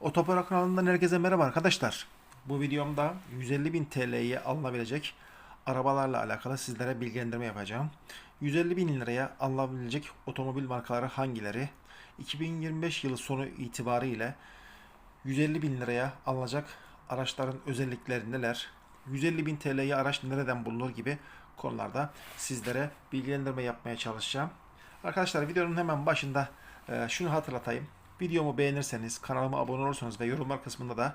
Otopara kanalından herkese merhaba arkadaşlar. Bu videomda 150.000 TL'ye alınabilecek arabalarla alakalı sizlere bilgilendirme yapacağım. 150.000 liraya alınabilecek otomobil markaları hangileri? 2025 yılı sonu itibariyle 150.000 liraya alınacak araçların özellikleri neler? 150.000 TL'ye araç nereden bulunur gibi konularda sizlere bilgilendirme yapmaya çalışacağım. Arkadaşlar videonun hemen başında e, şunu hatırlatayım. Videomu beğenirseniz, kanalıma abone olursanız ve yorumlar kısmında da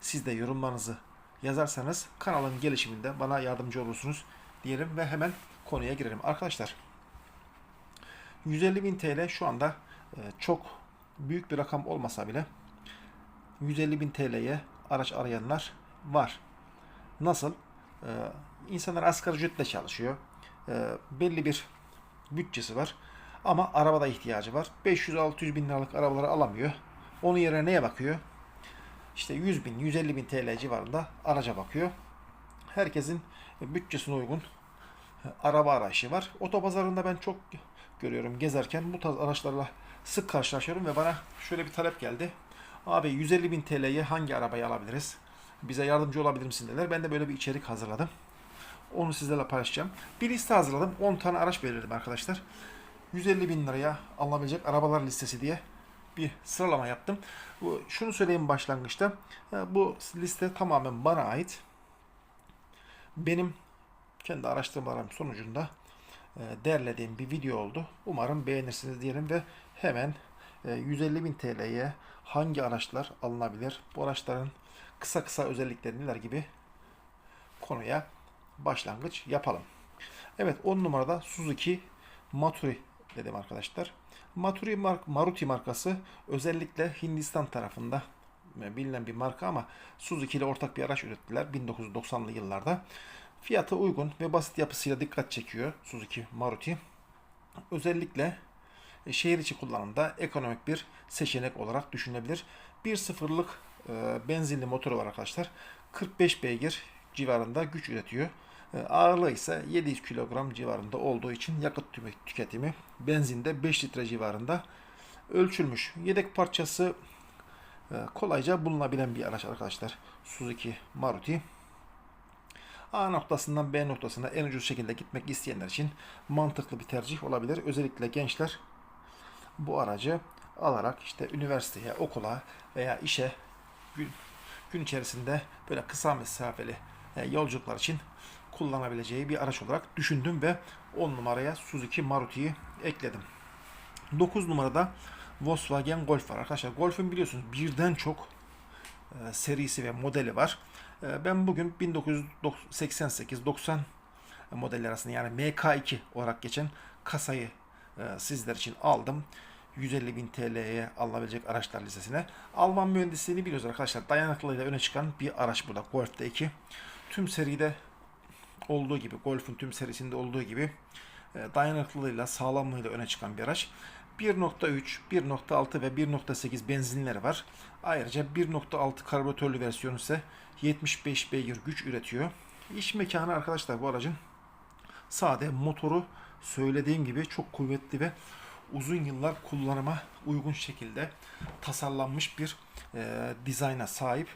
siz de yorumlarınızı yazarsanız kanalın gelişiminde bana yardımcı olursunuz diyelim ve hemen konuya girelim. Arkadaşlar 150.000 TL şu anda e, çok büyük bir rakam olmasa bile 150.000 TL'ye araç arayanlar var. Nasıl? Ee, insanlar asgari ücretle çalışıyor. Ee, belli bir bütçesi var. Ama arabada ihtiyacı var. 500-600 bin liralık arabaları alamıyor. Onun yerine neye bakıyor? İşte 100 bin, 150 bin TL civarında araca bakıyor. Herkesin bütçesine uygun araba arayışı var. Otopazarında ben çok görüyorum gezerken bu tarz araçlarla sık karşılaşıyorum ve bana şöyle bir talep geldi. Abi 150 bin TL'ye hangi arabayı alabiliriz? Bize yardımcı olabilir misin dediler. Ben de böyle bir içerik hazırladım. Onu sizlerle paylaşacağım. Bir liste hazırladım. 10 tane araç belirledim arkadaşlar. 150 bin liraya alınabilecek arabalar listesi diye bir sıralama yaptım. Bu, şunu söyleyeyim başlangıçta. e, Bu liste tamamen bana ait. Benim kendi araştırmalarım sonucunda e, derlediğim bir video oldu. Umarım beğenirsiniz diyelim ve hemen e, 150 bin TL'ye hangi araçlar alınabilir? Bu araçların kısa kısa özellikleri neler gibi konuya başlangıç yapalım. Evet 10 numarada Suzuki Maturi dedim arkadaşlar. Maturi mark Maruti markası özellikle Hindistan tarafında e, bilinen bir marka ama Suzuki ile ortak bir araç ürettiler 1990'lı yıllarda. Fiyatı uygun ve basit yapısıyla dikkat çekiyor Suzuki Maruti. Özellikle e, şehir içi kullanımda ekonomik bir seçenek olarak düşünülebilir. 1.0'lık e, benzinli motoru var arkadaşlar. 45 beygir civarında güç üretiyor. E, Ağırlığı ise 700 kilogram civarında olduğu için yakıt tüketimi benzinde 5 litre civarında ölçülmüş. Yedek parçası e, kolayca bulunabilen bir araç arkadaşlar. Suzuki Maruti. A noktasından B noktasına en ucuz şekilde gitmek isteyenler için mantıklı bir tercih olabilir. Özellikle gençler bu aracı alarak işte üniversiteye, okula veya işe gün, gün içerisinde böyle kısa mesafeli e, yolculuklar için kullanabileceği bir araç olarak düşündüm ve 10 numaraya Suzuki Maruti'yi ekledim. 9 numarada Volkswagen Golf var. Arkadaşlar Golf'ün biliyorsunuz birden çok e, serisi ve modeli var. E, ben bugün 1988-90 modeli arasında yani MK2 olarak geçen kasayı e, sizler için aldım. 150 bin TL'ye alınabilecek araçlar listesine. Alman mühendisliğini biliyoruz arkadaşlar. Dayanıklılığıyla öne çıkan bir araç burada. Golf'te 2. Tüm seride olduğu gibi, Golf'un tüm serisinde olduğu gibi e, dayanıklılığıyla, sağlamlığıyla öne çıkan bir araç. 1.3, 1.6 ve 1.8 benzinleri var. Ayrıca 1.6 karbüratörlü versiyonu ise 75 beygir güç üretiyor. İş mekanı arkadaşlar bu aracın sade motoru söylediğim gibi çok kuvvetli ve uzun yıllar kullanıma uygun şekilde tasarlanmış bir e, dizayna sahip.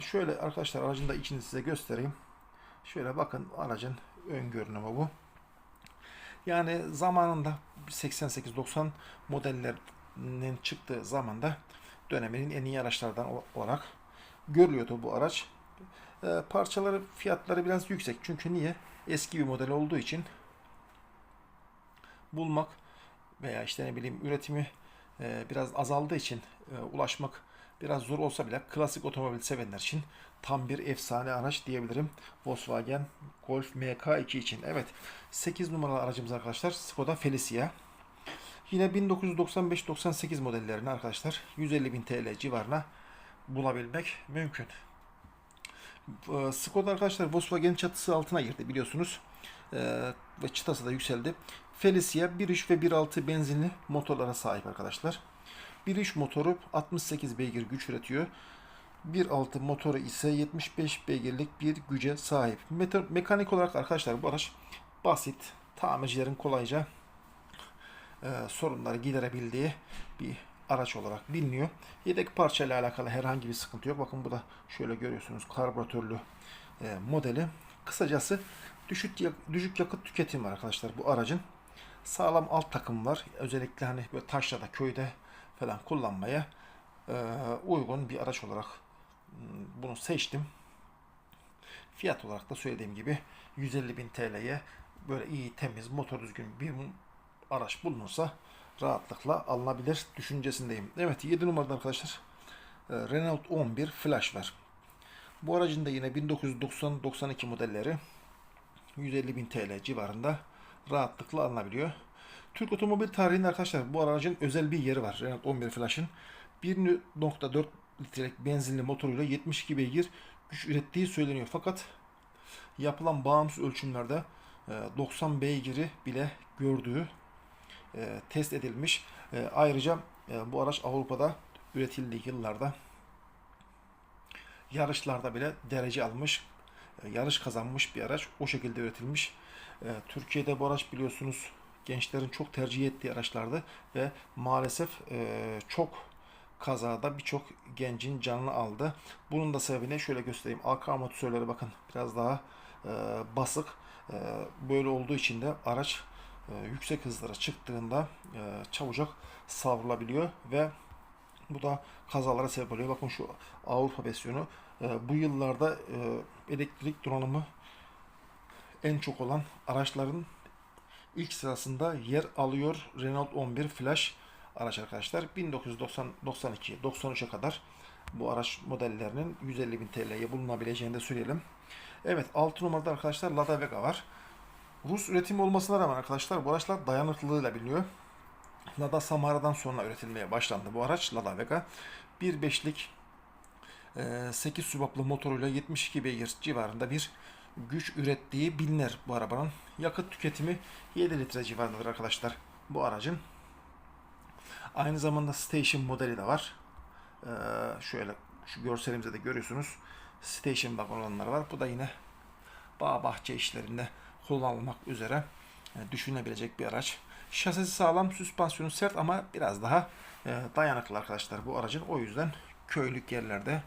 Şöyle arkadaşlar aracın da içini size göstereyim. Şöyle bakın aracın ön görünümü bu. Yani zamanında 88-90 modellerinin çıktığı zamanda döneminin en iyi araçlardan olarak görülüyordu bu araç. E, parçaları fiyatları biraz yüksek. Çünkü niye? Eski bir model olduğu için bulmak veya işte ne bileyim üretimi e, biraz azaldığı için e, ulaşmak biraz zor olsa bile klasik otomobil sevenler için tam bir efsane araç diyebilirim. Volkswagen Golf MK2 için. Evet 8 numaralı aracımız arkadaşlar Skoda Felicia. Yine 1995-98 modellerini arkadaşlar 150.000 TL civarına bulabilmek mümkün. Ee, Skoda arkadaşlar Volkswagen çatısı altına girdi biliyorsunuz. Ee, ve çıtası da yükseldi. Felicia 1.3 ve 1.6 benzinli motorlara sahip arkadaşlar. 1.3 motoru 68 beygir güç üretiyor. 1.6 motoru ise 75 beygirlik bir güce sahip. Meto- mekanik olarak arkadaşlar bu araç basit, tamircilerin kolayca e, sorunları giderebildiği bir araç olarak biliniyor. Yedek parça ile alakalı herhangi bir sıkıntı yok. Bakın bu da şöyle görüyorsunuz karbüratörlü e, modeli. Kısacası düşük düşük yakıt tüketimi arkadaşlar bu aracın. Sağlam alt takım var. Özellikle hani böyle taşrada, köyde falan kullanmaya e, uygun bir araç olarak m, bunu seçtim. Fiyat olarak da söylediğim gibi 150 bin TL'ye böyle iyi, temiz, motor düzgün bir araç bulunursa rahatlıkla alınabilir düşüncesindeyim. Evet 7 numarada arkadaşlar e, Renault 11 Flash var. Bu aracın da yine 1990-92 modelleri 150 bin TL civarında rahatlıkla alınabiliyor. Türk otomobil tarihinde arkadaşlar bu aracın özel bir yeri var. Renault 11 Flash'ın 1.4 litrelik benzinli motoruyla 72 beygir güç ürettiği söyleniyor. Fakat yapılan bağımsız ölçümlerde e, 90 beygiri bile gördüğü e, test edilmiş. E, Ayrıca e, bu araç Avrupa'da üretildiği yıllarda yarışlarda bile derece almış, e, yarış kazanmış bir araç. O şekilde üretilmiş. E, Türkiye'de bu araç biliyorsunuz gençlerin çok tercih ettiği araçlardı ve maalesef e, çok kazada birçok gencin canını aldı. Bunun da sebebini şöyle göstereyim. Arka amortisörleri bakın biraz daha e, basık. E, böyle olduğu için de araç e, yüksek hızlara çıktığında e, çabucak savrulabiliyor ve bu da kazalara sebep oluyor. Bakın şu Avrupa versiyonu e, bu yıllarda e, elektrik donanımı en çok olan araçların ilk sırasında yer alıyor Renault 11 Flash araç arkadaşlar. 1992 93'e kadar bu araç modellerinin 150 bin TL'ye bulunabileceğini de söyleyelim. Evet 6 numarada arkadaşlar Lada Vega var. Rus üretimi olmasına rağmen arkadaşlar bu araçlar dayanıklılığıyla biliniyor. Lada Samara'dan sonra üretilmeye başlandı bu araç Lada Vega. 1.5'lik 8 sübaplı motoruyla 72 beygir civarında bir güç ürettiği bilinir bu arabanın. Yakıt tüketimi 7 litre civarındadır arkadaşlar bu aracın. Aynı zamanda station modeli de var. Ee, şöyle şu görselimizde de görüyorsunuz. Station wagon olanları var. Bu da yine bağ bahçe işlerinde kullanılmak üzere düşünülebilecek bir araç. Şasisi sağlam, süspansiyonu sert ama biraz daha e, dayanıklı arkadaşlar bu aracın. O yüzden köylük yerlerde,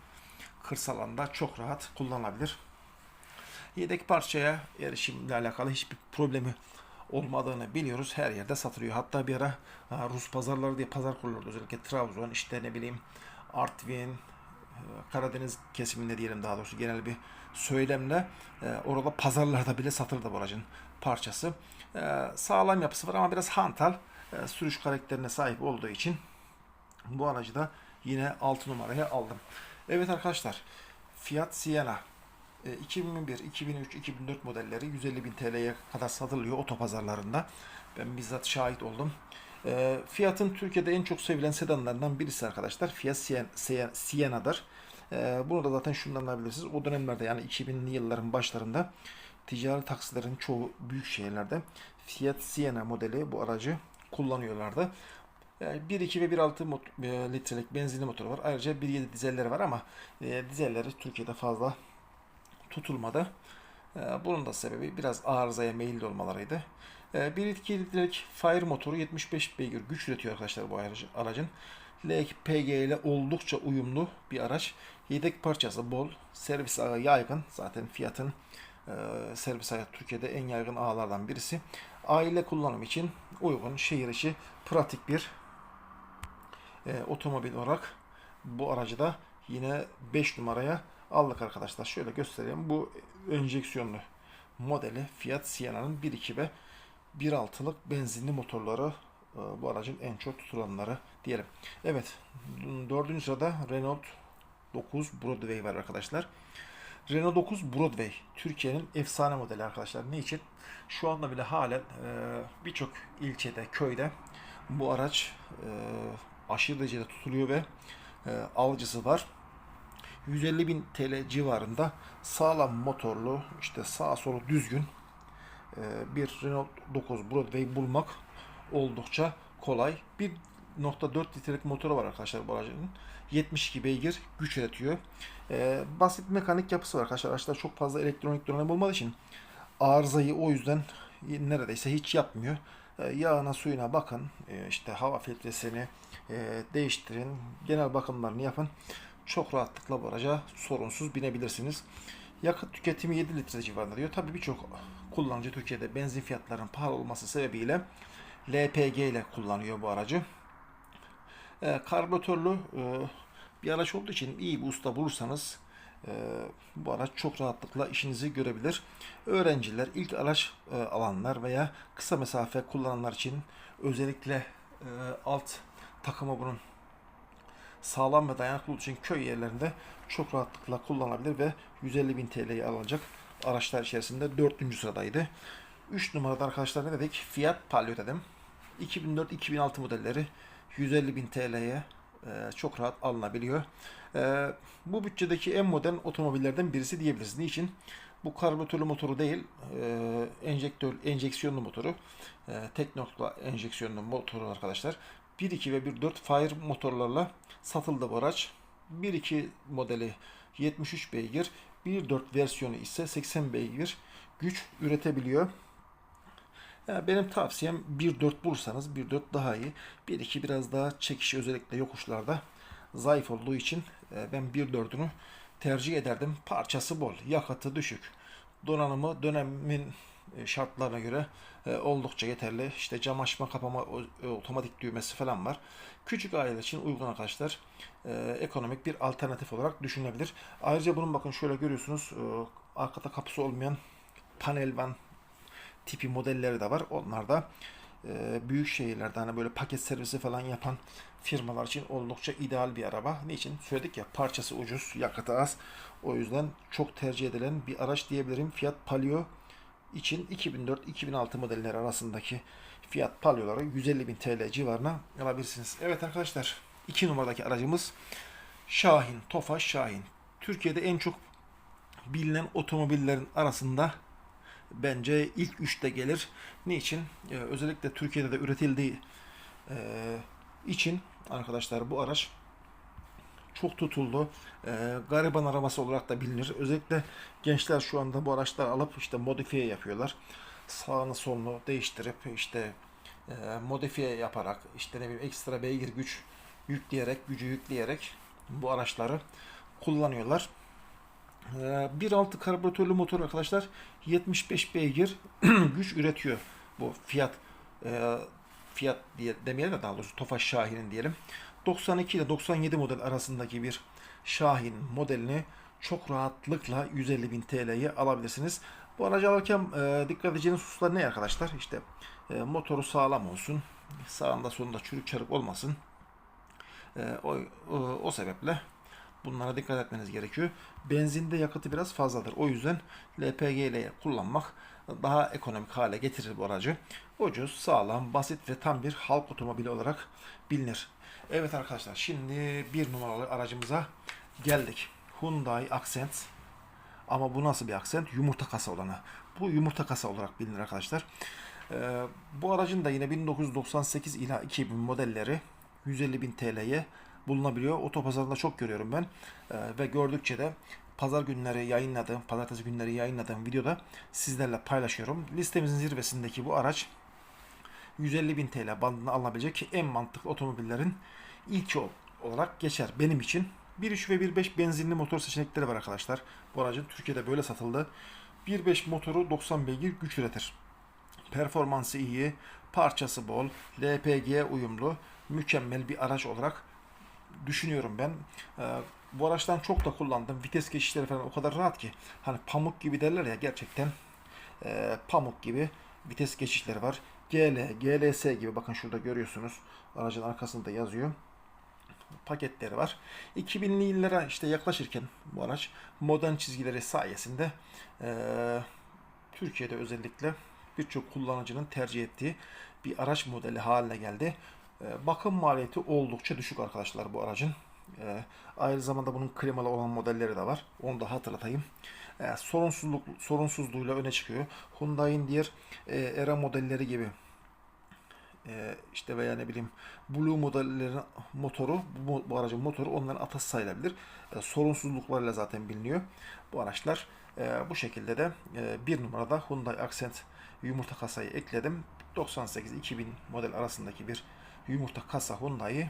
kırsal alanda çok rahat kullanılabilir. Yedek parçaya erişimle alakalı hiçbir problemi olmadığını biliyoruz. Her yerde satılıyor. Hatta bir ara Rus pazarları diye pazar kurulurdu. Özellikle Trabzon, işte ne bileyim Artvin, e, Karadeniz kesiminde diyelim daha doğrusu genel bir söylemle e, orada pazarlarda bile satılırdı bu aracın parçası. E, sağlam yapısı var ama biraz hantal sürüş karakterine sahip olduğu için bu aracı da yine 6 numaraya aldım. Evet arkadaşlar Fiat Siena 2001, 2003, 2004 modelleri 150 bin TL'ye kadar satılıyor otopazarlarında. Ben bizzat şahit oldum. E, Fiat'ın Türkiye'de en çok sevilen sedanlarından birisi arkadaşlar. Fiat Sien- Sien- Siena'dır. E, bunu da zaten şundan alabilirsiniz. O dönemlerde yani 2000'li yılların başlarında ticari taksilerin çoğu büyük şehirlerde Fiat Siena modeli bu aracı kullanıyorlardı. Yani 1.2 ve 1.6 mot- e, litrelik benzinli motoru var. Ayrıca 1.7 dizelleri var ama e, dizelleri Türkiye'de fazla tutulmadı. E, Bunun da sebebi biraz arızaya meyilli olmalarıydı. E, 1.2 litrelik Fire motoru 75 beygir güç üretiyor arkadaşlar bu aracı- aracın. LPG ile oldukça uyumlu bir araç. Yedek parçası bol, servis ağı yaygın. Zaten Fiat'ın e, servis ağı Türkiye'de en yaygın ağlardan birisi. Aile kullanım için uygun, şehir içi pratik bir e, otomobil olarak bu aracı da yine 5 numaraya aldık arkadaşlar. Şöyle göstereyim. Bu enjeksiyonlu modeli Fiat Siena'nın 1.2 ve 1.6'lık benzinli motorları e, bu aracın en çok tutulanları diyelim. Evet. Dördüncü sırada Renault 9 Broadway var arkadaşlar. Renault 9 Broadway Türkiye'nin efsane modeli arkadaşlar. Ne için? Şu anda bile halen e, birçok ilçede, köyde bu araç e, aşırı derecede tutuluyor ve alıcısı var. 150 bin TL civarında sağlam motorlu, işte sağ solu düzgün e, bir Renault 9 Broadway bulmak oldukça kolay. 1.4 litrelik motoru var arkadaşlar bu aracın. 72 beygir güç üretiyor. E, basit mekanik yapısı var arkadaşlar. Araçta çok fazla elektronik donanım olmadığı için arızayı o yüzden neredeyse hiç yapmıyor. E, yağına suyuna bakın. E, işte hava filtresini değiştirin. Genel bakımlarını yapın. Çok rahatlıkla bu araca sorunsuz binebilirsiniz. Yakıt tüketimi 7 litre civarında diyor. Tabii birçok kullanıcı Türkiye'de benzin fiyatlarının pahalı olması sebebiyle LPG ile kullanıyor bu aracı. E, karbüratörlü e, bir araç olduğu için iyi bir usta bulursanız e, bu araç çok rahatlıkla işinizi görebilir. Öğrenciler, ilk araç e, alanlar veya kısa mesafe kullananlar için özellikle e, alt takımı bunun sağlam ve dayanıklı olduğu için köy yerlerinde çok rahatlıkla kullanılabilir ve 150 bin TL'ye alınacak araçlar içerisinde 4. sıradaydı. 3 numarada arkadaşlar ne dedik? Fiat Palio dedim. 2004-2006 modelleri 150 bin TL'ye e, çok rahat alınabiliyor. E, bu bütçedeki en modern otomobillerden birisi diyebiliriz. Niçin? Bu karbüratörlü motoru değil, e, enjektör, enjeksiyonlu motoru. Tek nokta enjeksiyonlu motoru arkadaşlar. 1.2 ve 1.4 Fire motorlarla satıldı bu araç. 1.2 modeli 73 beygir, 1.4 versiyonu ise 80 beygir güç üretebiliyor. Yani benim tavsiyem 1.4 bulursanız 1.4 daha iyi. 1.2 biraz daha çekişi özellikle yokuşlarda zayıf olduğu için e, ben 1.4'ünü tercih ederdim. Parçası bol, yakıtı düşük. Donanımı dönemin e, şartlarına göre e, oldukça yeterli. İşte cam açma kapama e, otomatik düğmesi falan var. Küçük aileler için uygun arkadaşlar. E, ekonomik bir alternatif olarak düşünülebilir. Ayrıca bunun bakın şöyle görüyorsunuz. e, arkada kapısı olmayan panel van tipi modelleri de var. Onlar da e, büyük şehirlerde hani böyle paket servisi falan yapan firmalar için oldukça ideal bir araba. Niçin? Söyledik ya parçası ucuz, yakıtı az. O yüzden çok tercih edilen bir araç diyebilirim. Fiat Palio için 2004-2006 modeller arasındaki Fiat Palio'ları 150 bin TL civarına alabilirsiniz. Evet arkadaşlar 2 numaradaki aracımız Şahin, Tofaş Şahin. Türkiye'de en çok bilinen otomobillerin arasında bence ilk üçte gelir. Niçin? Ee, özellikle Türkiye'de de üretildiği e, için arkadaşlar bu araç çok tutuldu. Ee, gariban arabası olarak da bilinir. Özellikle gençler şu anda bu araçları alıp işte modifiye yapıyorlar. Sağını solunu değiştirip işte e, modifiye yaparak işte ne bileyim ekstra beygir güç yükleyerek gücü yükleyerek bu araçları kullanıyorlar. Ee, 1.6 karbüratörlü motor arkadaşlar 75 beygir güç üretiyor bu Fiat e, Fiat diye demeyelim de daha doğrusu Tofaş Şahin'in diyelim. 92 ile 97 model arasındaki bir Şahin modelini çok rahatlıkla 150 bin TL'ye alabilirsiniz. Bu aracı alırken e, dikkat edeceğiniz hususlar ne arkadaşlar? İşte e, motoru sağlam olsun, sağında solunda çürük çarık olmasın. E, o, o, o sebeple bunlara dikkat etmeniz gerekiyor. Benzinde yakıtı biraz fazladır. O yüzden LPG ile kullanmak daha ekonomik hale getirir bu aracı. Ucuz, sağlam, basit ve tam bir halk otomobili olarak bilinir. Evet arkadaşlar şimdi bir numaralı aracımıza geldik. Hyundai Accent. Ama bu nasıl bir Accent? Yumurta kasa olanı. Bu yumurta kasa olarak bilinir arkadaşlar. Ee, bu aracın da yine 1998 ila 2000 modelleri 150 bin TL'ye bulunabiliyor. Otopazarında çok görüyorum ben. Ee, ve gördükçe de pazar günleri yayınladığım, pazartesi günleri yayınladığım videoda sizlerle paylaşıyorum. Listemizin zirvesindeki bu araç 150 bin TL bandına alınabilecek en mantıklı otomobillerin ilki ol- olarak geçer benim için. 1.3 ve 1.5 benzinli motor seçenekleri var arkadaşlar. Bu aracın Türkiye'de böyle satıldı. 1.5 motoru 90 beygir güç üretir. Performansı iyi, parçası bol, LPG uyumlu, mükemmel bir araç olarak düşünüyorum ben. Ee, bu araçtan çok da kullandım. Vites geçişleri falan o kadar rahat ki. Hani pamuk gibi derler ya gerçekten e, pamuk gibi vites geçişleri var. GL, GLS gibi bakın şurada görüyorsunuz. Aracın arkasında yazıyor. Paketleri var. 2000'li yıllara işte yaklaşırken bu araç modern çizgileri sayesinde e, Türkiye'de özellikle birçok kullanıcının tercih ettiği bir araç modeli haline geldi. E, bakım maliyeti oldukça düşük arkadaşlar bu aracın. E, aynı zamanda bunun klimalı olan modelleri de var. Onu da hatırlatayım. E, sorunsuzluk sorunsuzluğuyla öne çıkıyor. Hyundai'nin diğer e, Era modelleri gibi e, işte veya ne bileyim Blue modellerin motoru bu, bu aracın motoru onların atası sayılabilir. E, sorunsuzluklarıyla zaten biliniyor. Bu araçlar e, bu şekilde de e, bir numarada Hyundai Accent yumurta kasayı ekledim. 98-2000 model arasındaki bir yumurta kasa Hyundai'yi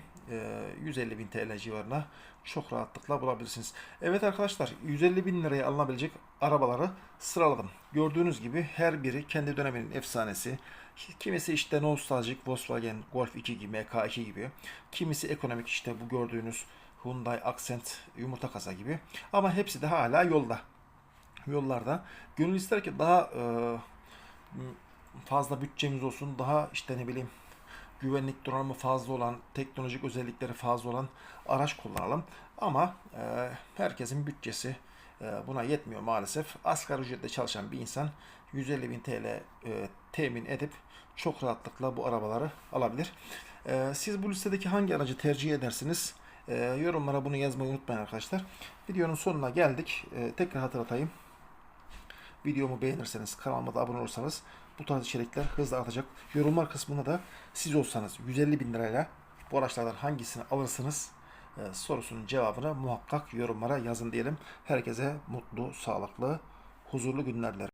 150 bin TL civarına çok rahatlıkla bulabilirsiniz. Evet arkadaşlar 150 bin liraya alınabilecek arabaları sıraladım. Gördüğünüz gibi her biri kendi döneminin efsanesi. Kimisi işte nostaljik Volkswagen Golf 2 gibi, MK2 gibi. Kimisi ekonomik işte bu gördüğünüz Hyundai Accent yumurta kasa gibi. Ama hepsi de hala yolda. Yollarda. Gönül ister ki daha e, fazla bütçemiz olsun, daha işte ne bileyim güvenlik donanımı fazla olan, teknolojik özellikleri fazla olan araç kullanalım. Ama e, herkesin bütçesi e, buna yetmiyor maalesef. Asgari ücretle çalışan bir insan 150 bin TL e, temin edip çok rahatlıkla bu arabaları alabilir. E, siz bu listedeki hangi aracı tercih edersiniz? E, yorumlara bunu yazmayı unutmayın arkadaşlar. Videonun sonuna geldik. E, tekrar hatırlatayım. Videomu beğenirseniz, kanalıma da abone olursanız bu tarz içerikler hızla artacak. Yorumlar kısmında da siz olsanız 150 bin lirayla bu araçlardan hangisini alırsınız e, sorusunun cevabını muhakkak yorumlara yazın diyelim. Herkese mutlu, sağlıklı, huzurlu günler dilerim.